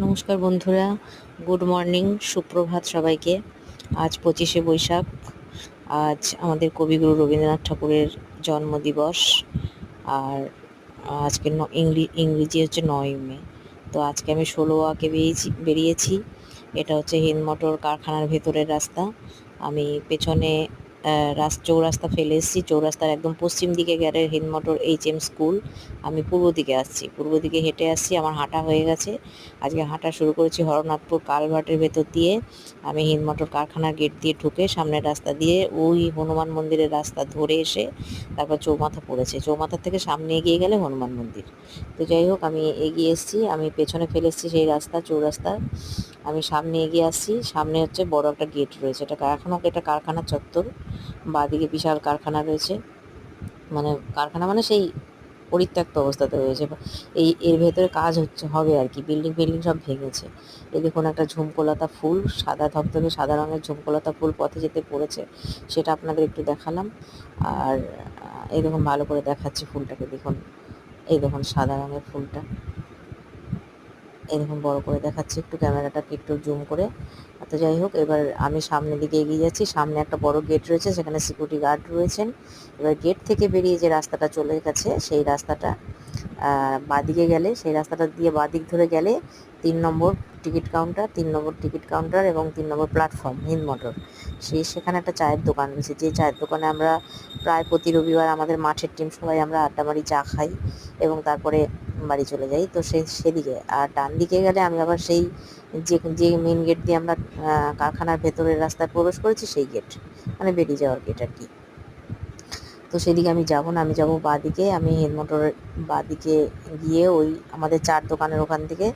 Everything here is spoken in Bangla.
নমস্কার বন্ধুরা, গুড মর্নিং, সুপ্রভাত সবাইকে। আজ পঁচিশে বৈশাখ, আজ আমাদের কবিগুরু রবীন্দ্রনাথ ঠাকুরের জন্মদিবস, আর আজকে ইংরেজি হচ্ছে নয় মে। তো আজকে আমি ষোলো আঁকে বেরিয়েছি বেরিয়েছি। এটা হচ্ছে হিন্দ মোটর কারখানার ভেতরের রাস্তা। আমি পেছনে চৌরাস্তা ফেলে এসেছি। চৌরাস্তার একদম পশ্চিম দিকে গেলে Hind motor H M school আমি পূর্ব দিকে আসছি। পূর্ব দিকে হেঁটে আসছি। আমার হাঁটা হয়ে গেছে। আজকে হাঁটা শুরু করেছি হরনাথপুর কালভার্টের ভেতর দিয়ে। আমি হিন্দমটর কারখানার গেট দিয়ে ঢুকে সামনের রাস্তা দিয়ে ওই হনুমান মন্দিরের রাস্তা ধরে এসে তারপর চৌমাথা পড়েছে। চৌমাথা থেকে সামনে এগিয়ে গেলে হনুমান মন্দির। তো যাই হোক, আমি এগিয়ে এসেছি। আমি পেছনে ফেলে এসেছি সেই রাস্তা, চৌরাস্তা। আমি সামনে এগিয়ে আসছি সামনে হচ্ছে বড় একটা গেট রয়েছে। এটা এখনও এটা কারখানা চত্বর। বাদিকে বিশাল কারখানা রয়েছে। মানে কারখানা মানে সেই পরিত্যক্ত অবস্থাতে রয়েছে। এই, এর ভেতরে কাজ হচ্ছে, হবে আর কি। বিল্ডিং বিল্ডিং সব ভেঙেছে। এই দেখুন একটা ঝুমকোলতা ফুল, সাদা ধবধবে সাদা রঙের ঝুমকোলতা ফুল পথে যেতে পড়েছে। সেটা আপনাদের একটু দেখালাম। আর এই দেখুন ভালো করে দেখাচ্ছি ফুলটাকে। দেখুন, এই দেখুন সাদা রঙের ফুলটা। দেখুন বড় করে দেখাচ্ছি, একটু ক্যামেরাটাকে একটু জুম করে। তো যাই হোক, এবার আমি সামনের দিকে এগিয়ে যাচ্ছি। সামনে একটা বড় গেট রয়েছে, সেখানে সিকিউরিটি গার্ড রয়েছেন। এবার গেট থেকে বেরিয়ে যে রাস্তাটা চলে গেছে, সেই রাস্তাটা বাঁদিকে গেলে, সেই রাস্তাটা দিয়ে বাঁদিক ধরে গেলে তিন নম্বর টিকিট কাউন্টার তিন নম্বর টিকিট কাউন্টার এবং তিন নম্বর প্ল্যাটফর্ম হিন্দ মোটর সেই সেখানে একটা চায়ের দোকান রয়েছে। যে চায়ের দোকানে আমরা প্রায় প্রতি রবিবার আমাদের মাঠের টিম সবাই আমরা আড্ডা মারি, চা খাই এবং তারপরে বাড়ি চলে যাই। তো সে সেদিকে। আর ডান দিকে গেলে আমি আবার সেই যে যে মেন গেট দিয়ে আমরা কারখানার ভেতরের রাস্তায় প্রবেশ করেছি, সেই গেট মানে বেরিয়ে যাওয়ার গেট আর কি। তো সেদিকে আমি যাব না, আমি যাব বাঁদিকে। আমি হেড বাঁদিকে বাদিকে গিয়ে ওই আমাদের চার দোকানের ওখান থেকে